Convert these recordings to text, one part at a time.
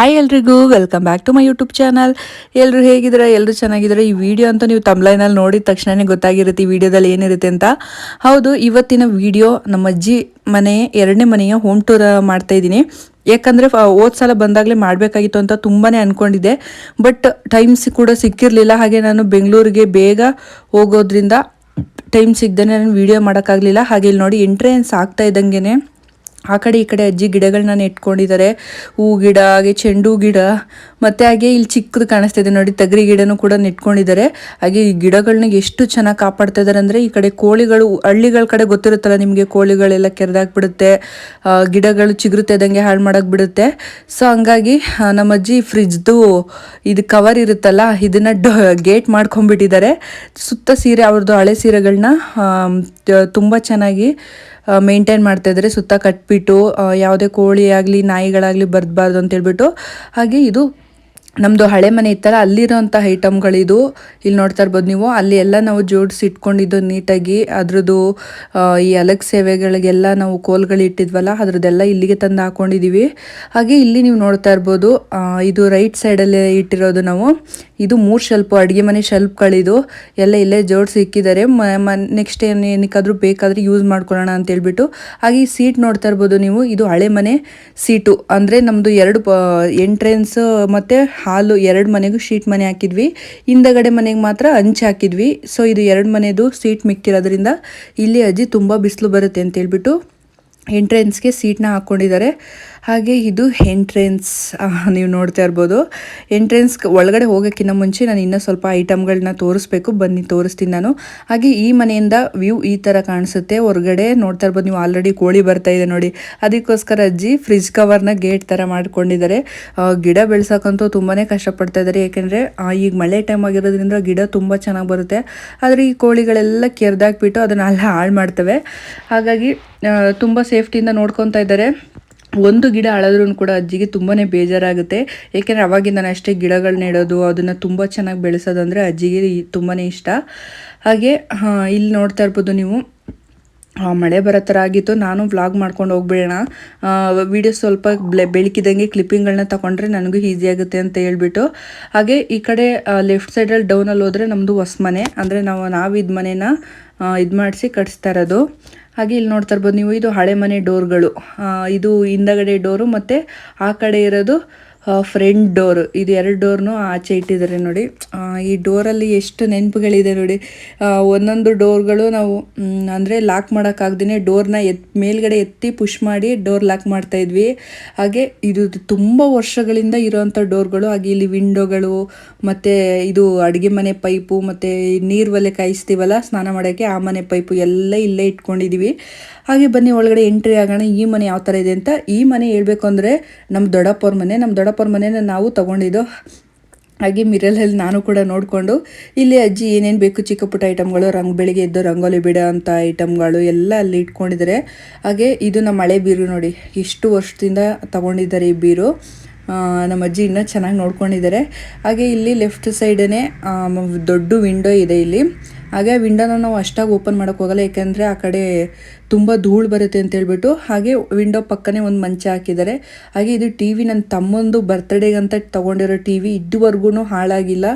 Hi ಎಲ್ರಿಗೂ welcome back to my YouTube channel ಎಲ್ಲರೂ ಹೇಗಿದ್ದಾರೆ? ಎಲ್ಲರೂ ಚೆನ್ನಾಗಿದ್ದಾರೆ? ಈ ವಿಡಿಯೋ ಅಂತ ನೀವು ತಮ್ಲೈನಲ್ಲಿ ನೋಡಿದ ತಕ್ಷಣವೇ ಗೊತ್ತಾಗಿರುತ್ತೆ ಈ ವಿಡಿಯೋದಲ್ಲಿ ಏನಿರುತ್ತೆ ಅಂತ. ಹೌದು, ಇವತ್ತಿನ ವಿಡಿಯೋ ನಮ್ಮ ಅಜ್ಜಿ ಮನೆ, ಎರಡನೇ ಮನೆಯ ಹೋಮ್ ಟೂರ್ ಮಾಡ್ತಾ ಇದ್ದೀನಿ. ಯಾಕಂದರೆ ಹೋದ ಸಲ ಬಂದಾಗಲೇ ಮಾಡಬೇಕಾಗಿತ್ತು ಅಂತ ತುಂಬಾ ಅಂದ್ಕೊಂಡಿದ್ದೆ ಬಟ್ ಟೈಮ್ಸ್ ಕೂಡ ಸಿಕ್ಕಿರಲಿಲ್ಲ. ಹಾಗೆ ನಾನು ಬೆಂಗಳೂರಿಗೆ ಬೇಗ ಹೋಗೋದ್ರಿಂದ ಟೈಮ್ ಸಿಗ್ದೇ ನಾನು ವಿಡಿಯೋ ಮಾಡೋಕ್ಕಾಗಲಿಲ್ಲ. ಹಾಗೆ ಇಲ್ಲಿ ನೋಡಿ ಎಂಟ್ರೆನ್ಸ್ ಆಗ್ತಾ ಇದ್ದಂಗೆ ಆ ಕಡೆ ಈ ಕಡೆ ಅಜ್ಜಿ ಗಿಡಗಳನ್ನ ನೆಟ್ಕೊಂಡಿದ್ದಾರೆ ಹೂ ಗಿಡ, ಹಾಗೆ ಚೆಂಡು ಗಿಡ, ಮತ್ತೆ ಹಾಗೆ ಇಲ್ಲಿ ಚಿಕ್ಕದು ಕಾಣಿಸ್ತಾ ಇದೆ ನೋಡಿ, ತಗರಿ ಗಿಡನೂ ಕೂಡ ನೆಟ್ಕೊಂಡಿದ್ದಾರೆ ಹಾಗೆ ಈ ಗಿಡಗಳನ್ನ ಎಷ್ಟು ಚೆನ್ನಾಗಿ ಕಾಪಾಡ್ತಾ ಇದ್ದಾರೆ ಅಂದರೆ ಈ ಕಡೆ ಕೋಳಿಗಳು, ಹಳ್ಳಿಗಳ ಕಡೆ ಗೊತ್ತಿರುತ್ತಲ್ಲ ನಿಮಗೆ ಕೋಳಿಗಳೆಲ್ಲ ಕೆರೆದಾಕ್ಬಿಡುತ್ತೆ ಗಿಡಗಳು ಚಿಗುರುತ್ತೆ ಇದಂಗೆ ಹಾಳು ಮಾಡಕ್ಕೆ ಬಿಡುತ್ತೆ ಸೊ ಹಂಗಾಗಿ ನಮ್ಮ ಅಜ್ಜಿ ಫ್ರಿಜ್ದು ಇದು ಕವರ್ ಇರುತ್ತಲ್ಲ, ಇದನ್ನ ಗೇಟ್ ಮಾಡ್ಕೊಂಡ್ಬಿಟ್ಟಿದ್ದಾರೆ ಸುತ್ತ ಸೀರೆ ಅವ್ರದ್ದು ಹಳೆ ಸೀರೆಗಳನ್ನ ತುಂಬ ಚೆನ್ನಾಗಿ ಮೇಂಟೈನ್ ಮಾಡ್ತಾ ಇದ್ದಾರೆ. ಸುತ್ತ ಕಟ್ಬಿಟ್ಟು ಯಾವುದೇ ಕೋಳಿ ಆಗಲಿ ನಾಯಿಗಳಾಗಲಿ ಬರಬಾರ್ದು ಅಂತ ಹೇಳ್ಬಿಟ್ಟು ಹಾಗೆ ಇದು ನಮ್ಮದು ಹಳೆ ಮನೆ ಇತ್ತಲ್ಲ ಅಲ್ಲಿರೋಂಥ ಐಟಮ್ಗಳಿದು ಇಲ್ಲಿ ನೋಡ್ತಾ ಇರ್ಬೋದು ನೀವು, ಅಲ್ಲಿ ಎಲ್ಲ ನಾವು ಜೋಡಿಸಿ ಇಟ್ಕೊಂಡಿದ್ದು ನೀಟಾಗಿ, ಅದ್ರದ್ದು ಈ ಅಲಗ್ ಸೇವೆಗಳಿಗೆಲ್ಲ ನಾವು ಕೋಲ್ಗಳು ಇಟ್ಟಿದ್ವಲ್ಲ, ಅದ್ರದ್ದೆಲ್ಲ ಇಲ್ಲಿಗೆ ತಂದು ಹಾಕೊಂಡಿದ್ದೀವಿ ಹಾಗೆ ಇಲ್ಲಿ ನೀವು ನೋಡ್ತಾ ಇರ್ಬೋದು ಇದು ರೈಟ್ ಸೈಡಲ್ಲೇ ಇಟ್ಟಿರೋದು ನಾವು. ಇದು ಮೂರು ಶೆಲ್ಪು ಅಡುಗೆ ಮನೆ ಶೆಲ್ಪ್ಗಳಿದು ಎಲ್ಲ ಇಲ್ಲೇ ಜೋಡಿಸಿ ಇಕ್ಕಿದ್ದಾರೆ. ನೆಕ್ಸ್ಟ್ ಏನು, ಏನಕ್ಕಾದರೂ ಬೇಕಾದರೆ ಯೂಸ್ ಮಾಡ್ಕೊಳ್ಳೋಣ ಅಂತ ಹೇಳ್ಬಿಟ್ಟು. ಹಾಗೆ ಈ ಸೀಟ್ ನೋಡ್ತಾ ಇರ್ಬೋದು ನೀವು, ಇದು ಹಳೆ ಮನೆ ಸೀಟು ಅಂದರೆ ನಮ್ಮದು ಎರಡು ಎಂಟ್ರೆನ್ಸ್ ಮತ್ತು ಹಾಲು ಎರಡು ಮನೆಗೂ ಶೀಟ್ ಮನೆ ಹಾಕಿದ್ವಿ. ಹಿಂದಗಡೆ ಮನೆಗೆ ಮಾತ್ರ ಹಂಚು ಹಾಕಿದ್ವಿ. ಸೊ ಇದು ಎರಡು ಮನೆದು ಸೀಟ್ ಮಿಕ್ಕಿರೋದ್ರಿಂದ ಇಲ್ಲಿ ಅಜ್ಜಿ ತುಂಬ ಬಿಸಿಲು ಬರುತ್ತೆ ಅಂತ ಹೇಳ್ಬಿಟ್ಟು ಎಂಟ್ರೆನ್ಸ್ಗೆ ಸೀಟ್ನ ಹಾಕ್ಕೊಂಡಿದ್ದಾರೆ ಹಾಗೆ ಇದು ಎಂಟ್ರೆನ್ಸ್ ನೀವು ನೋಡ್ತಾ ಇರ್ಬೋದು. ಎಂಟ್ರೆನ್ಸ್ ಒಳಗಡೆ ಹೋಗೋಕ್ಕಿಂತ ಮುಂಚೆ ನಾನು ಇನ್ನೂ ಸ್ವಲ್ಪ ಐಟಮ್ಗಳನ್ನ ತೋರಿಸ್ಬೇಕು. ಬನ್ನಿ, ತೋರಿಸ್ತೀನಿ ನಾನು. ಹಾಗೆ ಈ ಮನೆಯಿಂದ ವ್ಯೂ ಈ ಥರ ಕಾಣಿಸುತ್ತೆ. ಹೊರಗಡೆ ನೋಡ್ತಾ ಇರ್ಬೋದು, ನೀವು ಆಲ್ರೆಡಿ ಕೋಳಿ ಬರ್ತಾ ಇದೆ ನೋಡಿ. ಅದಕ್ಕೋಸ್ಕರ ಅಜ್ಜಿ ಫ್ರಿಜ್ ಕವರ್ನ ಗೇಟ್ ಥರ ಮಾಡ್ಕೊಂಡಿದ್ದಾರೆ. ಗಿಡ ಬೆಳೆಸೋಕ್ಕಂತೂ ತುಂಬಾ ಕಷ್ಟಪಡ್ತಾ ಇದ್ದಾರೆ. ಯಾಕೆಂದರೆ ಈಗ ಮಳೆ ಟೈಮ್ ಆಗಿರೋದ್ರಿಂದ ಗಿಡ ತುಂಬ ಚೆನ್ನಾಗಿ ಬರುತ್ತೆ. ಆದರೆ ಈ ಕೋಳಿಗಳೆಲ್ಲ ಕೆರೆದಾಕ್ಬಿಟ್ಟು ಅದನ್ನೆಲ್ಲ ಹಾಳು ಮಾಡ್ತವೆ. ಹಾಗಾಗಿ ತುಂಬ ಸೇಫ್ಟಿಯಿಂದ ನೋಡ್ಕೊತಾ ಇದ್ದಾರೆ. ಒಂದು ಗಿಡ ಅಳದ್ರೂ ಕೂಡ ಅಜ್ಜಿಗೆ ತುಂಬಾ ಬೇಜಾರಾಗುತ್ತೆ. ಏಕೆಂದರೆ ಅವಾಗಿಂದ ಅಷ್ಟೇ ಗಿಡಗಳು ನೆಡೋದು, ಅದನ್ನು ತುಂಬ ಚೆನ್ನಾಗಿ ಬೆಳೆಸೋದು ಅಂದರೆ ಅಜ್ಜಿಗೆ ತುಂಬಾ ಇಷ್ಟ. ಹಾಗೆ ಇಲ್ಲಿ ನೋಡ್ತಾ ಇರ್ಬೋದು ನೀವು ಮಳೆ ಬರೋ ಥರ ಆಗಿತ್ತು. ನಾನು ವ್ಲಾಗ್ ಮಾಡ್ಕೊಂಡು ಹೋಗ್ಬಿಡೋಣ. ವಿಡಿಯೋ ಸ್ವಲ್ಪ ಬೆಳಕಿದಂಗೆ ಕ್ಲಿಪ್ಪಿಂಗ್ಗಳನ್ನ ತಗೊಂಡ್ರೆ ನನಗೂ ಈಸಿ ಆಗುತ್ತೆ ಅಂತ ಹೇಳ್ಬಿಟ್ಟು. ಹಾಗೆ, ಈ ಕಡೆ ಲೆಫ್ಟ್ ಸೈಡಲ್ಲಿ ಡೌನಲ್ಲಿ ಹೋದರೆ ನಮ್ಮದು ಹೊಸ ಮನೆ ಅಂದರೆ ನಾವು ನಾವಿದ್ದ ಮನೇನ ಇದು ಮಾಡಿಸಿ ಕಟ್ಸ್ತಾ ಇರೋದು. ಹಾಗೆ ಇಲ್ಲಿ ನೋಡ್ತಾ ಇರ್ಬೋದು ನೀವು, ಇದು ಹಳೆ ಮನೆ ಡೋರ್ಗಳು. ಇದು ಹಿಂದಗಡೆ ಡೋರು ಮತ್ತು ಆ ಕಡೆ ಇರೋದು ಫ್ರಂಟ್ ಡೋರ್ ಇದು ಎರಡು ಡೋರ್ನು ಆಚೆ ಇಟ್ಟಿದ್ದಾರೆ ನೋಡಿ. ಈ ಡೋರಲ್ಲಿ ಎಷ್ಟು ನೆನಪುಗಳಿದೆ ನೋಡಿ. ಒಂದೊಂದು ಡೋರ್ಗಳು ನಾವು ಅಂದರೆ ಲಾಕ್ ಮಾಡೋಕ್ಕಾಗ್ದೇ ಡೋರ್ನ ಎತ್, ಮೇಲ್ಗಡೆ ಎತ್ತಿ ಪುಷ್ ಮಾಡಿ ಡೋರ್ ಲಾಕ್ ಮಾಡ್ತಾ ಇದ್ವಿ. ಹಾಗೆ ಇದು ತುಂಬ ವರ್ಷಗಳಿಂದ ಇರೋವಂಥ ಡೋರ್ಗಳು ಹಾಗೆ ಇಲ್ಲಿ ವಿಂಡೋಗಳು ಮತ್ತು ಇದು ಅಡುಗೆ ಮನೆ ಪೈಪು, ಮತ್ತು ನೀರು ಒಲೆ ಕಾಯಿಸ್ತೀವಲ್ಲ, ಸ್ನಾನ ಮಾಡೋಕ್ಕೆ ಆ ಮನೆ ಪೈಪು ಎಲ್ಲ ಇಲ್ಲೇ ಇಟ್ಕೊಂಡಿದ್ದೀವಿ ಹಾಗೆ ಬನ್ನಿ, ಒಳಗಡೆ ಎಂಟ್ರಿ ಆಗೋಣ. ಈ ಮನೆ ಯಾವ ಥರ ಇದೆ ಅಂತ ಈ ಮನೆ ಹೇಳ್ಬೇಕು ಅಂದರೆ ನಮ್ಮ ದೊಡ್ಡಪ್ಪವ್ರ ಮನೆ. ನಮ್ಮ ದೊಡ್ಡಪ್ಪವ್ರ ಮನೇನ ನಾವು ತೊಗೊಂಡಿದ್ದು. ಹಾಗೆ ಮಿರಲಲ್ಲಿ ನಾನು ಕೂಡ ನೋಡಿಕೊಂಡು, ಇಲ್ಲಿ ಅಜ್ಜಿ ಏನೇನು ಬೇಕು ಚಿಕ್ಕ ಪುಟ್ಟ ಐಟಮ್ಗಳು ರಂಗ್, ಬೆಳಿಗ್ಗೆ ಎದ್ದು ರಂಗೋಲಿ ಬಿಡೋ ಅಂಥ ಐಟಮ್ಗಳು ಎಲ್ಲ ಅಲ್ಲಿ ಇಟ್ಕೊಂಡಿದ್ದಾರೆ. ಹಾಗೆ ಇದು ನಮ್ಮ ಮಳೆ ಬೀರು ನೋಡಿ. ಎಷ್ಟು ವರ್ಷದಿಂದ ತಗೊಂಡಿದ್ದಾರೆ ಈ ಬೀರು. ನಮ್ಮ ಅಜ್ಜಿ ಇನ್ನೂ ಚೆನ್ನಾಗಿ ನೋಡ್ಕೊಂಡಿದ್ದಾರೆ ಹಾಗೆ ಇಲ್ಲಿ ಲೆಫ್ಟ್ ಸೈಡೇ ದೊಡ್ಡ ವಿಂಡೋ ಇದೆ ಇಲ್ಲಿ. ಹಾಗೆ ವಿಂಡೋನ ನಾವು ಅಷ್ಟಾಗಿ ಓಪನ್ ಮಾಡೋಕ್ಕೆ ಹೋಗಲ್ಲ, ಯಾಕೆಂದರೆ ಆ ಕಡೆ ತುಂಬ ಧೂಳು ಬರುತ್ತೆ ಅಂತ ಹೇಳ್ಬಿಟ್ಟು. ಹಾಗೆ ವಿಂಡೋ ಪಕ್ಕನೇ ಒಂದು ಮಂಚ ಹಾಕಿದ್ದಾರೆ. ಹಾಗೆ ಇದು ಟಿ ವಿ ನನ್ನ ತಮ್ಮಂದು ಬರ್ತ್ಡೇಗಂತ ತೊಗೊಂಡಿರೋ ಟಿ ವಿ ಇದುವರೆಗೂ ಹಾಳಾಗಿಲ್ಲ.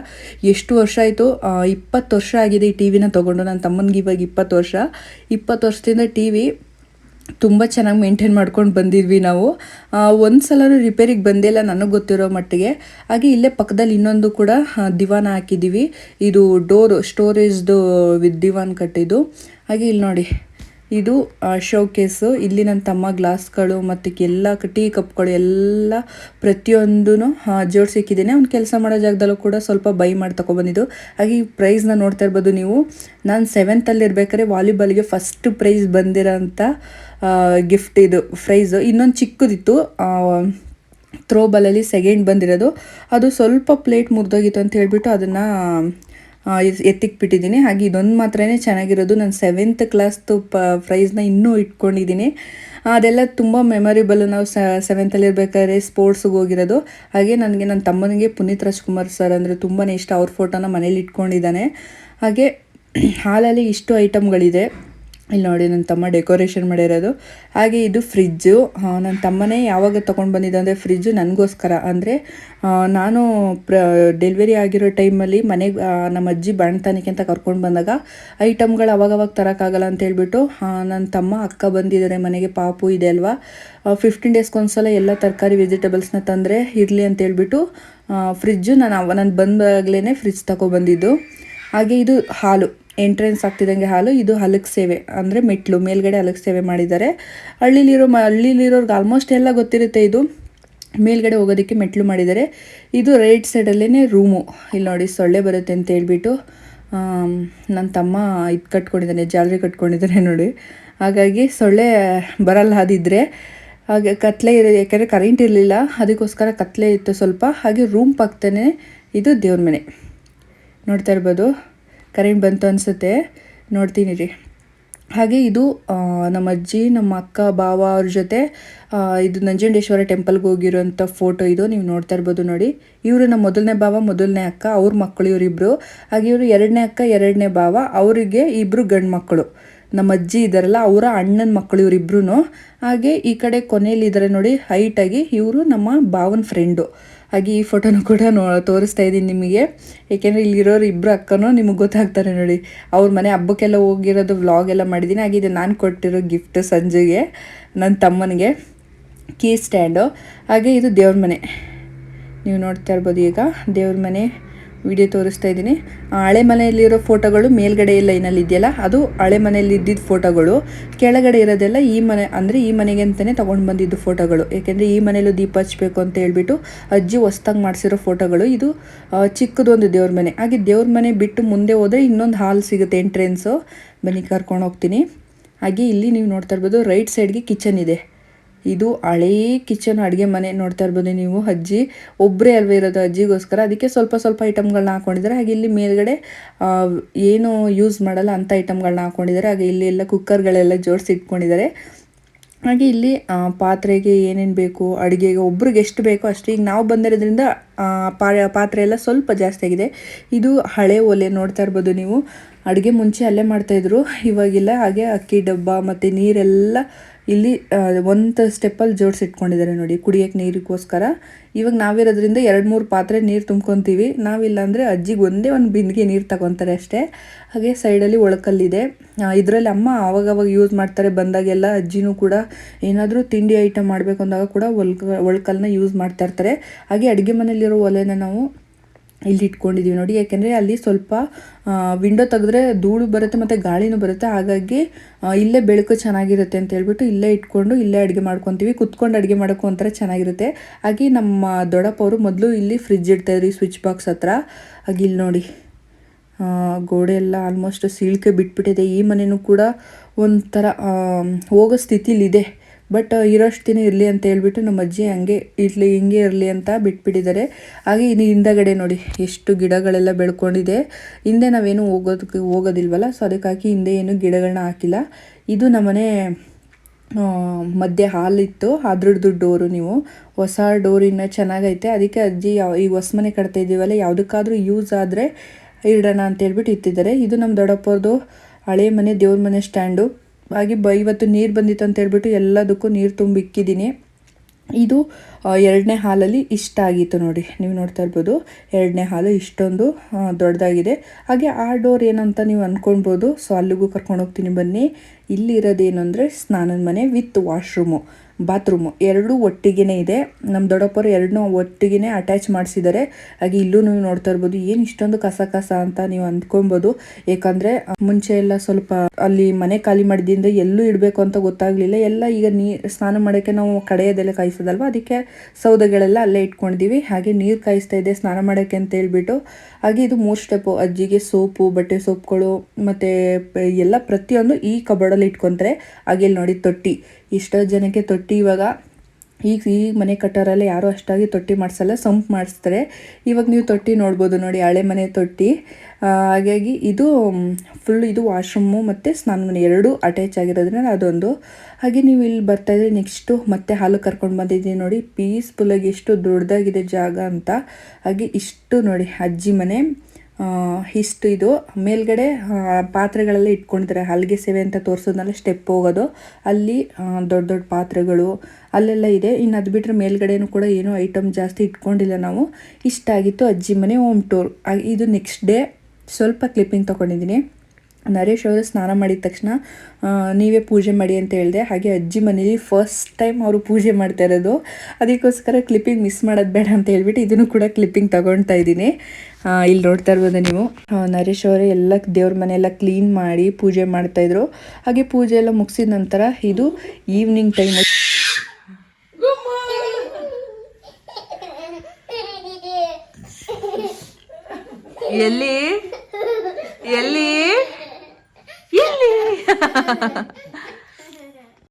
ಎಷ್ಟು ವರ್ಷ ಆಯಿತು? ಇಪ್ಪತ್ತು ವರ್ಷ ಆಗಿದೆ ಈ ಟಿ ವಿನ ತೊಗೊಂಡು. ನನ್ನ ತಮ್ಮನಿಗೆ ಇವಾಗ ಇಪ್ಪತ್ತು ವರ್ಷ. ಇಪ್ಪತ್ತು ವರ್ಷದಿಂದ ಟಿ ವಿ ತುಂಬ ಚೆನ್ನಾಗಿ ಮೇಂಟೈನ್ ಮಾಡ್ಕೊಂಡು ಬಂದಿದ್ವಿ ನಾವು. ಒಂದು ಸಲ ರಿಪೇರಿಗೆ ಬಂದಿಲ್ಲ ನನಗೆ ಗೊತ್ತಿರೋ ಮಟ್ಟಿಗೆ. ಹಾಗೆ ಇಲ್ಲೇ ಪಕ್ಕದಲ್ಲಿ ಇನ್ನೊಂದು ಕೂಡ ದಿವಾನ ಹಾಕಿದ್ದೀವಿ ಇದು ಡೋರ್ ಸ್ಟೋರೇಜ್ದು ದಿವಾನ್ ಕಟ್ಟಿದ್ದು. ಹಾಗೆ ಇಲ್ಲಿ ನೋಡಿ. ಇದು ಶೋ ಕೇಸು ಇಲ್ಲಿ ನನ್ನ ತಮ್ಮ ಗ್ಲಾಸ್ಗಳು ಮತ್ತು ಎಲ್ಲ ಟೀ ಕಪ್ಗಳು ಎಲ್ಲ ಪ್ರತಿಯೊಂದೂ ಜೋಡಿಸಿಕ್ಕಿದ್ದೀನಿ. ಅವ್ನು ಕೆಲಸ ಮಾಡೋ ಜಾಗದಲ್ಲೂ ಕೂಡ ಸ್ವಲ್ಪ ಬೈ ಮಾಡಿ ತೊಗೊಬಂದಿದ್ದು ಹಾಗೆ ಈ ಪ್ರೈಸ್ನ ನೋಡ್ತಾ ಇರ್ಬೋದು ನೀವು. ನಾನು ಸೆವೆಂತಲ್ಲಿ ಇರ್ಬೇಕಾದ್ರೆ ವಾಲಿಬಾಲ್ಗೆ ಫಸ್ಟ್ ಪ್ರೈಸ್ ಬಂದಿರೋಂಥ ಗಿಫ್ಟ್ ಇದು ಪ್ರೈಸು ಇನ್ನೊಂದು ಚಿಕ್ಕದಿತ್ತು ಥ್ರೋಬಾಲಲ್ಲಿ ಸೆಕೆಂಡ್ ಬಂದಿರೋದು. ಅದು ಸ್ವಲ್ಪ ಪ್ಲೇಟ್ ಮುರಿದೋಗಿತ್ತು ಅಂತ ಹೇಳಿಬಿಟ್ಟು ಅದನ್ನು ಎತ್ತಿಕ್ ಬಿಟ್ಟಿದ್ದೀನಿ ಹಾಗೆ ಇದೊಂದು ಮಾತ್ರನೇ ಚೆನ್ನಾಗಿರೋದು. ನಾನು ಸೆವೆಂತ್ ಕ್ಲಾಸ್ದು ಪ ಪ್ರೈಸ್ನ ಇನ್ನೂ ಇಟ್ಕೊಂಡಿದ್ದೀನಿ. ಅದೆಲ್ಲ ತುಂಬ ಮೆಮೊರೇಬಲ್ ನಾವು ಸೆವೆಂತಲ್ಲಿ ಇರಬೇಕಾದ್ರೆ ಸ್ಪೋರ್ಟ್ಸ್ಗೆ ಹೋಗಿರೋದು. ಹಾಗೆ ನನಗೆ ನನ್ನ ತಮ್ಮನಿಗೆ ಪುನೀತ್ ರಾಜ್ಕುಮಾರ್ ಸರ್ ಅಂದರೆ ತುಂಬಾ ಇಷ್ಟ. ಅವ್ರ ಫೋಟೋನ ಮನೇಲಿ ಇಟ್ಕೊಂಡಿದ್ದಾನೆ. ಹಾಗೆ ಹಾಲಲ್ಲಿ ಇಷ್ಟು ಐಟಮ್ಗಳಿದೆ ಇಲ್ಲಿ ನೋಡಿ ನನ್ನ ತಮ್ಮ ಡೆಕೋರೇಷನ್ ಮಾಡಿರೋದು. ಹಾಗೆ ಇದು ಫ್ರಿಜ್ಜು ನನ್ನ ತಮ್ಮನೇ ಯಾವಾಗ ತೊಗೊಂಡು ಬಂದಿದ್ದ ಅಂದರೆ ಫ್ರಿಜ್ಜು ನನಗೋಸ್ಕರ. ಅಂದರೆ ನಾನು ಪ್ರ, ಡೆಲಿವರಿ ಆಗಿರೋ ಟೈಮಲ್ಲಿ ಮನೆಗೆ ನಮ್ಮ ಅಜ್ಜಿ ಬಾಣ್ತಾನಿಕೆ ಅಂತ ಕರ್ಕೊಂಡು ಬಂದಾಗ ಐಟಮ್ಗಳು ಅವಾಗವಾಗ ತರೋಕ್ಕಾಗಲ್ಲ ಅಂತ ಹೇಳ್ಬಿಟ್ಟು ನನ್ನ ತಮ್ಮ ಅಕ್ಕ ಬಂದಿದ್ದಾರೆ ಮನೆಗೆ. ಪಾಪು ಇದೆ ಅಲ್ವಾ? ಫಿಫ್ಟೀನ್ ಡೇಸ್ಗೊಂದ್ಸಲ ಎಲ್ಲ ತರಕಾರಿ ವೆಜಿಟೇಬಲ್ಸ್ನ ತಂದರೆ ಇರಲಿ ಅಂತ ಹೇಳ್ಬಿಟ್ಟು ಫ್ರಿಜ್ಜು ನಾನು ನಾನು ಬಂದಾಗಲೇ ಫ್ರಿಜ್ ತಗೊಬಂದಿದ್ದು ಹಾಗೆ ಇದು ಹಾಲು. ಎಂಟ್ರೆನ್ಸ್ ಆಗ್ತಿದ್ದಂಗೆ ಹಾಲು, ಇದು ಹಲಕ್ ಸೇವೆ, ಅಂದರೆ ಮೆಟ್ಲು, ಮೇಲ್ಗಡೆ ಹಲಕ್ ಸೇವೆ ಮಾಡಿದ್ದಾರೆ. ಹಳ್ಳಿಲಿರೋ ಮ, ಹಳ್ಳಿಲಿರೋರ್ಗೆ ಆಲ್ಮೋಸ್ಟ್ ಎಲ್ಲ ಗೊತ್ತಿರುತ್ತೆ ಇದು. ಮೇಲ್ಗಡೆ ಹೋಗೋದಕ್ಕೆ ಮೆಟ್ಲು ಮಾಡಿದ್ದಾರೆ. ಇದು ರೈಟ್ ಸೈಡಲ್ಲೇ ರೂಮು ಇಲ್ಲಿ ನೋಡಿ ಸೊಳ್ಳೆ ಬರುತ್ತೆ ಅಂತ ಹೇಳ್ಬಿಟ್ಟು ನನ್ನ ತಮ್ಮ ಇದು ಕಟ್ಕೊಂಡಿದ್ದಾನೆ, ಜಾಲರಿ ಕಟ್ಕೊಂಡಿದ್ದಾನೆ ನೋಡಿ. ಹಾಗಾಗಿ ಸೊಳ್ಳೆ ಬರಲ್ಲ ಅದಿದ್ದರೆ ಹಾಗೆ ಕತ್ಲೆ ಇರೋ, ಯಾಕೆಂದರೆ ಕರೆಂಟ್ ಇರಲಿಲ್ಲ, ಅದಕ್ಕೋಸ್ಕರ ಕತ್ಲೆ ಇತ್ತು ಸ್ವಲ್ಪ. ಹಾಗೆ ರೂಮ್ ಪಕ್ಕನೇ ಇದು ದೇವ್ರ ಮನೆ. ನೋಡ್ತಾ ಇರ್ಬೋದು. ಕರೆಂಟ್ ಬಂತು ಅನಿಸುತ್ತೆ. ನೋಡ್ತೀನಿ ರೀ. ಹಾಗೆ ಇದು ನಮ್ಮ ಅಜ್ಜಿ, ನಮ್ಮ ಅಕ್ಕ ಬಾವ ಅವ್ರ ಜೊತೆ ಇದು ನಂಜುಂಡೇಶ್ವರ ಟೆಂಪಲ್ಗೆ ಹೋಗಿರೋಂಥ ಫೋಟೋ ಇದು. ನೀವು ನೋಡ್ತಾ ಇರ್ಬೋದು ನೋಡಿ. ಇವರು ನಮ್ಮ ಮೊದಲನೇ ಭಾವ, ಮೊದಲನೇ ಅಕ್ಕ, ಅವ್ರ ಮಕ್ಕಳು ಇವರಿಬ್ಬರು ಹಾಗೆ ಇವರು ಎರಡನೇ ಅಕ್ಕ, ಎರಡನೇ ಭಾವ. ಅವರಿಗೆ ಇಬ್ಬರು ಗಂಡು ಮಕ್ಕಳು ನಮ್ಮ ಅಜ್ಜಿ ಇದ್ದಾರಲ್ಲ ಅವರ ಅಣ್ಣನ ಮಕ್ಕಳು ಇವರಿಬ್ರು ಹಾಗೆ ಈ ಕಡೆ ಕೊನೆಯಲ್ಲಿ ಇದ್ದಾರೆ ನೋಡಿ ಹೈಟಾಗಿ ಇವರು ನಮ್ಮ ಭಾವನ ಫ್ರೆಂಡು ಹಾಗೆ ಈ ಫೋಟೋನು ಕೂಡ ನೋ, ತೋರಿಸ್ತಾ ಇದ್ದೀನಿ ನಿಮಗೆ. ಏಕೆಂದರೆ ಇಲ್ಲಿರೋರು ಇಬ್ಬರು ಅಕ್ಕನೂ ನಿಮಗೆ ಗೊತ್ತಾಗ್ತಾರೆ ನೋಡಿ. ಅವ್ರ ಮನೆ ಹಬ್ಬಕ್ಕೆಲ್ಲ ಹೋಗಿರೋದು ವ್ಲಾಗ್ ಎಲ್ಲ ಮಾಡಿದ್ದೀನಿ. ಹಾಗೆ ಇದು ನಾನು ಕೊಟ್ಟಿರೋ ಗಿಫ್ಟ್ ಸಂಜೆಗೆ ನನ್ನ ತಮ್ಮನಿಗೆ ಕೀ ಸ್ಟ್ಯಾಂಡು ಹಾಗೆ ಇದು ದೇವ್ರ ಮನೆ. ನೀವು ನೋಡ್ತಾ ಇರ್ಬೋದು ಈಗ ದೇವ್ರ ಮನೆ. ವಿಡಿಯೋ ತೋರಿಸ್ತಾ ಇದ್ದೀನಿ. ಹಳೆ ಮನೆಯಲ್ಲಿರೋ ಫೋಟೋಗಳು ಮೇಲ್ಗಡೆ ಲೈನಲ್ಲಿ ಇದೆಯಲ್ಲ, ಅದು ಹಳೆ ಮನೆಯಲ್ಲಿ ಇದ್ದಿದ್ದ ಫೋಟೋಗಳು. ಕೆಳಗಡೆ ಇರೋದೆಲ್ಲ ಈ ಮನೆ, ಅಂದರೆ ಈ ಮನೆಗೆ ಅಂತಲೇ ತೊಗೊಂಡು ಬಂದಿದ್ದು ಫೋಟೋಗಳು. ಏಕೆಂದರೆ ಈ ಮನೆಯಲ್ಲೂ ದೀಪ ಹಚ್ಚಬೇಕು ಅಂತ ಹೇಳ್ಬಿಟ್ಟು ಅಜ್ಜಿ ಹೊಸ್ದಾಗಿ ಮಾಡಿಸಿರೋ ಫೋಟೋಗಳು. ಇದು ಚಿಕ್ಕದೊಂದು ದೇವ್ರ ಮನೆ. ಹಾಗೆ ದೇವ್ರ ಮನೆ ಬಿಟ್ಟು ಮುಂದೆ ಹೋದರೆ ಇನ್ನೊಂದು ಹಾಲ್ ಸಿಗುತ್ತೆ ಎಂಟ್ರೆನ್ಸು. ಬನ್ನಿ ಕರ್ಕೊಂಡು ಹೋಗ್ತೀನಿ. ಹಾಗೆ ಇಲ್ಲಿ ನೀವು ನೋಡ್ತಾ ಇರ್ಬೋದು ರೈಟ್ ಸೈಡ್ಗೆ ಕಿಚನ್ ಇದೆ. ಇದು ಹಳೇ ಕಿಚನ್ ಅಡುಗೆ ಮನೆ ನೋಡ್ತಾ ಇರ್ಬೋದು ನೀವು, ಅಜ್ಜಿ. ಒಬ್ಬರೇ ಅಲ್ವೇ ಇರೋದು ಅಜ್ಜಿಗೋಸ್ಕರ. ಅದಕ್ಕೆ ಸ್ವಲ್ಪ ಸ್ವಲ್ಪ ಐಟಮ್ಗಳನ್ನ ಹಾಕೊಂಡಿದ್ದಾರೆ. ಹಾಗೆ ಇಲ್ಲಿ ಮೇಲ್ಗಡೆ ಏನು ಯೂಸ್ ಮಾಡಲ್ಲ ಅಂಥ ಐಟಮ್ಗಳನ್ನ ಹಾಕೊಂಡಿದ್ದಾರೆ. ಹಾಗೆ ಇಲ್ಲಿ ಎಲ್ಲ ಕುಕ್ಕರ್ಗಳೆಲ್ಲ ಜೋಡಿಸಿ ಇಟ್ಕೊಂಡಿದ್ದಾರೆ. ಹಾಗೆ ಇಲ್ಲಿ ಪಾತ್ರೆಗೆ ಏನೇನು ಬೇಕು, ಅಡುಗೆಗೆ ಒಬ್ರಿಗೆ ಎಷ್ಟು ಬೇಕೋ ಅಷ್ಟು. ಈಗ ನಾವು ಬಂದಿರೋದ್ರಿಂದ ಪಾತ್ರೆ ಎಲ್ಲ ಸ್ವಲ್ಪ ಜಾಸ್ತಿ ಆಗಿದೆ. ಇದು ಹಳೆ ಒಲೆ ನೋಡ್ತಾ ಇರ್ಬೋದು ನೀವು. ಅಡುಗೆ ಮುಂಚೆ ಅಲ್ಲೇ ಮಾಡ್ತಾಯಿದ್ರು ಇವಾಗಿಲ್ಲ. ಹಾಗೆ ಅಕ್ಕಿ ಡಬ್ಬ ಮತ್ತು ನೀರೆಲ್ಲ ಇಲ್ಲಿ ಒಂದು ಸ್ಟೆಪ್ಪಲ್ಲಿ ಜೋಡಿಸಿಟ್ಕೊಂಡಿದ್ದಾರೆ ನೋಡಿ. ಕುಡಿಯೋಕ್ಕೆ ನೀರಿಗೋಸ್ಕರ. ಇವಾಗ ನಾವಿರೋದ್ರಿಂದ ಎರಡು ಮೂರು ಪಾತ್ರೆ ನೀರು ತುಂಬ್ಕೊತೀವಿ. ನಾವಿಲ್ಲ ಅಂದರೆ ಅಜ್ಜಿಗೆ ಒಂದೇ ಒಂದು ಬಿಂದಿಗೆ ನೀರು ತಗೊತಾರೆ ಅಷ್ಟೇ. ಹಾಗೆ ಸೈಡಲ್ಲಿ ಒಳಕಲ್ಲಿದೆ. ಇದರಲ್ಲಿ ಅಮ್ಮ ಆವಾಗವಾಗ ಯೂಸ್ ಮಾಡ್ತಾರೆ. ಬಂದಾಗೆಲ್ಲ ಅಜ್ಜಿನೂ ಕೂಡ ಏನಾದರೂ ತಿಂಡಿ ಐಟಮ್ ಮಾಡಬೇಕು ಅಂದಾಗ ಕೂಡ ಒಳ್ಕ ಒಳ್ಕಲ್ಲನ್ನ ಯೂಸ್ ಮಾಡ್ತಾ ಇರ್ತಾರೆ. ಹಾಗೆ ಅಡುಗೆ ಮನೆಯಲ್ಲಿರೋ ಒಲೆನ ನಾವು ಇಲ್ಲಿ ಇಟ್ಕೊಂಡಿದ್ದೀವಿ ನೋಡಿ, ಯಾಕೆಂದರೆ ಅಲ್ಲಿ ಸ್ವಲ್ಪ ವಿಂಡೋ ತೆಗೆದ್ರೆ ಧೂಳು ಬರುತ್ತೆ ಮತ್ತು ಗಾಳಿನೂ ಬರುತ್ತೆ. ಹಾಗಾಗಿ ಇಲ್ಲೇ ಬೆಳಕು ಚೆನ್ನಾಗಿರುತ್ತೆ ಅಂತ ಹೇಳ್ಬಿಟ್ಟು ಇಲ್ಲೇ ಇಟ್ಕೊಂಡು ಇಲ್ಲೇ ಅಡುಗೆ ಮಾಡ್ಕೊತೀವಿ. ಕುತ್ಕೊಂಡು ಅಡುಗೆ ಮಾಡೋಕ್ಕೂ ಒಂಥರ ಚೆನ್ನಾಗಿರುತ್ತೆ. ಹಾಗೆ ನಮ್ಮ ದೊಡ್ಡಪ್ಪವರು ಮೊದಲು ಇಲ್ಲಿ ಫ್ರಿಜ್ ಇಡ್ತಾಯಿದ್ರಿ ಸ್ವಿಚ್ ಬಾಕ್ಸ್ ಹತ್ರ. ಹಾಗೆ ಇಲ್ಲಿ ನೋಡಿ ಗೋಡೆ ಎಲ್ಲ ಆಲ್ಮೋಸ್ಟ್ ಸೀಳ್ಕೆ ಬಿಟ್ಬಿಟ್ಟಿದೆ. ಈ ಮನೆಯೂ ಕೂಡ ಒಂಥರ ಹೋಗೋ ಸ್ಥಿತಿಲಿದೆ. ಬಟ್ ಇರೋಷ್ಟು ದಿನ ಇರಲಿ ಅಂತ ಹೇಳ್ಬಿಟ್ಟು ನಮ್ಮ ಅಜ್ಜಿ ಹಂಗೆ ಇರಲಿ, ಹಿಂಗೆ ಇರಲಿ ಅಂತ ಬಿಟ್ಬಿಟ್ಟಿದ್ದಾರೆ. ಹಾಗೆ ಇನ್ನು ಹಿಂದಗಡೆ ನೋಡಿ, ಎಷ್ಟು ಗಿಡಗಳೆಲ್ಲ ಬೆಳ್ಕೊಂಡಿದೆ. ಹಿಂದೆ ನಾವೇನು ಹೋಗೋದಕ್ಕೆ ಹೋಗೋದಿಲ್ವಲ್ಲ? ಸೊ ಅದಕ್ಕಾಗಿ ಹಿಂದೆ ಏನು ಗಿಡಗಳನ್ನ ಹಾಕಿಲ್ಲ. ಇದು ನಮ್ಮನೆ ಮಧ್ಯೆ ಹಾಲಿತ್ತು. ಅದ್ರದ್ದು ಡೋರು ನೀವು. ಹೊಸ ಡೋರಿನ ಚೆನ್ನಾಗೈತೆ. ಅದಕ್ಕೆ ಅಜ್ಜಿ ಯಾವ, ಈ ಹೊಸ ಮನೆ ಕಟ್ತಾ ಇದ್ದೀವಲ್ಲ, ಯಾವುದಕ್ಕಾದ್ರೂ ಯೂಸ್ ಆದರೆ ಇಡೋಣ ಅಂತ ಹೇಳ್ಬಿಟ್ಟು ಇತ್ತಿದ್ದಾರೆ ಇದು ನಮ್ಮ ದೊಡ್ಡಪ್ಪರದು ಹಳೆ ಮನೆ, ದೇವ್ರ ಮನೆ ಸ್ಟ್ಯಾಂಡು ಹಾಗೆ ಬ ಇವತ್ತು ನೀರು ಬಂದಿತ್ತು ಅಂತ ಹೇಳ್ಬಿಟ್ಟು ಎಲ್ಲದಕ್ಕೂ ನೀರು ತುಂಬಿಕ್ಕಿದ್ದೀನಿ. ಇದು ಎರಡನೇ ಹಾಲಲ್ಲಿ ಇಷ್ಟ ಆಗಿತ್ತು ನೋಡಿ. ನೀವು ನೋಡ್ತಾ ಇರ್ಬೋದು, ಎರಡನೇ ಹಾಲು ಇಷ್ಟೊಂದು ದೊಡ್ಡದಾಗಿದೆ. ಹಾಗೆ ಆ ಡೋರ್ ಏನಂತ ನೀವು ಅಂದ್ಕೊಳ್ಬೋದು ಸೊ ಅಲ್ಲಿಗೂ ಕರ್ಕೊಂಡು ಹೋಗ್ತೀನಿ ಬನ್ನಿ. ಇಲ್ಲಿರೋದೇನು ಅಂದರೆ ಸ್ನಾನದ ಮನೆ ವಿತ್ ವಾಶ್ರೂಮು. ಬಾತ್ರೂಮು ಎರಡೂ ಒಟ್ಟಿಗೆ ಇದೆ. ನಮ್ಮ ದೊಡ್ಡಪ್ಪರು ಎರಡನ್ನೂ ಒಟ್ಟಿಗೆ ಅಟ್ಯಾಚ್ ಮಾಡಿಸಿದ್ದಾರೆ ಹಾಗೆ ಇಲ್ಲೂ ನೀವು ನೋಡ್ತಾ ಇರ್ಬೋದು, ಏನು ಇಷ್ಟೊಂದು ಕಸ ಕಸ ಅಂತ ನೀವು ಅಂದ್ಕೊಬೋದು ಯಾಕಂದರೆ ಮುಂಚೆ ಎಲ್ಲ ಸ್ವಲ್ಪ ಅಲ್ಲಿ ಮನೆ ಖಾಲಿ ಮಾಡಿದಿಂದ ಎಲ್ಲೂ ಇಡಬೇಕು ಅಂತ ಗೊತ್ತಾಗಲಿಲ್ಲ. ಎಲ್ಲ ಈಗ ನೀ, ಸ್ನಾನ ಮಾಡೋಕ್ಕೆ ನಾವು ಕಡೆಯದೆಲ್ಲ ಕಾಯಿಸೋದಲ್ವ? ಅದಕ್ಕೆ ಸೌದೆಗಳೆಲ್ಲ ಅಲ್ಲೇ ಇಟ್ಕೊಂಡಿದ್ದೀವಿ ಹಾಗೆ ನೀರು ಕಾಯಿಸ್ತಾ ಇದೆ ಸ್ನಾನ ಮಾಡೋಕ್ಕೆ ಅಂತ ಹೇಳ್ಬಿಟ್ಟು. ಹಾಗೆ ಇದು ಮೂರು ಸ್ಟೆಪ್ಪು ಅಜ್ಜಿಗೆ ಸೋಪು, ಬಟ್ಟೆ ಸೋಪ್ಗಳು, ಮತ್ತು ಎಲ್ಲ ಪ್ರತಿಯೊಂದು ಈ ಕಬೋರ್ಡಲ್ಲಿ ಇಟ್ಕೊತಾರೆ. ಹಾಗೆ ಇಲ್ಲಿ ನೋಡಿ ತೊಟ್ಟಿ. ಇಷ್ಟೋ ಜನಕ್ಕೆ ತೊಟ್ಟಿ ಇವಾಗ. ಈಗ ಈಗ ಮನೆ ಕಟ್ಟೋರೆಲ್ಲ ಯಾರೂ ಅಷ್ಟಾಗಿ ತೊಟ್ಟಿ ಮಾಡಿಸಲ್ಲ, ಸಂಪ್ ಮಾಡಿಸ್ತಾರೆ. ಇವಾಗ ನೀವು ತೊಟ್ಟಿ ನೋಡ್ಬೋದು ನೋಡಿ, ಹಳೆ ಮನೆ ತೊಟ್ಟಿ. ಹಾಗಾಗಿ ಇದು ಫುಲ್ ಇದು ವಾಶ್ರೂಮು ಮತ್ತು ಸ್ನಾನ ಮನೆ ಎರಡೂ ಅಟ್ಯಾಚ್ ಆಗಿರೋದ್ರಿಂದ ಅದೊಂದು. ಹಾಗೆ ನೀವು ಇಲ್ಲಿ ಬರ್ತಾಯಿದ್ರೆ ನೆಕ್ಸ್ಟು ಮತ್ತೆ ಹಾಲು ಕರ್ಕೊಂಡು ಬಂದಿದ್ದೀನಿ ನೋಡಿ ಪೀಸ್ಫುಲ್ಲಾಗಿ ಎಷ್ಟು ದೊಡ್ಡದಾಗಿದೆ ಜಾಗ ಅಂತ. ಹಾಗೆ ಇಷ್ಟು ನೋಡಿ, ಅಜ್ಜಿ ಮನೆ. ಇಷ್ಟು ಇದು. ಮೇಲ್ಗಡೆ ಪಾತ್ರೆಗಳೆಲ್ಲ ಇಟ್ಕೊಂಡಿದ್ದಾರೆ. ಹಲ್ಗೆ ಸೇವೆ ಅಂತ ತೋರಿಸೋದ್ನಲ್ಲ ಸ್ಟೆಪ್ ಹೋಗೋದು. ಅಲ್ಲಿ ದೊಡ್ಡ ದೊಡ್ಡ ಪಾತ್ರೆಗಳು, ಅಲ್ಲೆಲ್ಲ ಇದೆ. ಇನ್ನು ಅದು ಬಿಟ್ಟರೆ ಮೇಲ್ಗಡೆನೂ ಕೂಡ ಏನೂ ಐಟಮ್ ಜಾಸ್ತಿ ಇಟ್ಕೊಂಡಿಲ್ಲ ನಾವು. ಇಷ್ಟ ಆಗಿತ್ತು ಅಜ್ಜಿ ಮನೆ ಹೋಮ್ ಟೂರ್ ಇದು ನೆಕ್ಸ್ಟ್ ಡೇ ಸ್ವಲ್ಪ ಕ್ಲಿಪ್ಪಿಂಗ್ ತೊಗೊಂಡಿದ್ದೀನಿ. ನರೇಶ್ ಅವರು ಸ್ನಾನ ಮಾಡಿದ ತಕ್ಷಣ ನೀವೇ ಪೂಜೆ ಮಾಡಿ ಅಂತ ಹೇಳಿದೆ. ಹಾಗೆ ಅಜ್ಜಿ ಮನೇಲಿ ಫಸ್ಟ್ ಟೈಮ್ ಅವರು ಪೂಜೆ ಮಾಡ್ತಾ ಇರೋದು. ಅದಕ್ಕೋಸ್ಕರ ಕ್ಲಿಪ್ಪಿಂಗ್ ಮಿಸ್ ಮಾಡೋದು ಬೇಡ ಅಂತ ಹೇಳಿಬಿಟ್ಟು ಇದನ್ನು ಕೂಡ ಕ್ಲಿಪ್ಪಿಂಗ್ ತಗೊಳ್ತಾ ಇದ್ದೀನಿ. ಇಲ್ಲಿ ನೋಡ್ತಾ ಇರ್ಬೋದು ನೀವು. ನರೇಶ್ ಅವರೇ ಎಲ್ಲ ದೇವ್ರ ಮನೆಯೆಲ್ಲ ಕ್ಲೀನ್ ಮಾಡಿ ಪೂಜೆ ಮಾಡ್ತಾಯಿದ್ರು ಹಾಗೆ ಪೂಜೆ ಎಲ್ಲ ಮುಗಿಸಿದ ನಂತರ ಇದು ಈವ್ನಿಂಗ್ ಟೈಮ್ ಎಲ್ಲಿ? ಎಲ್ಲಿ? ಎಲ್ಲಿ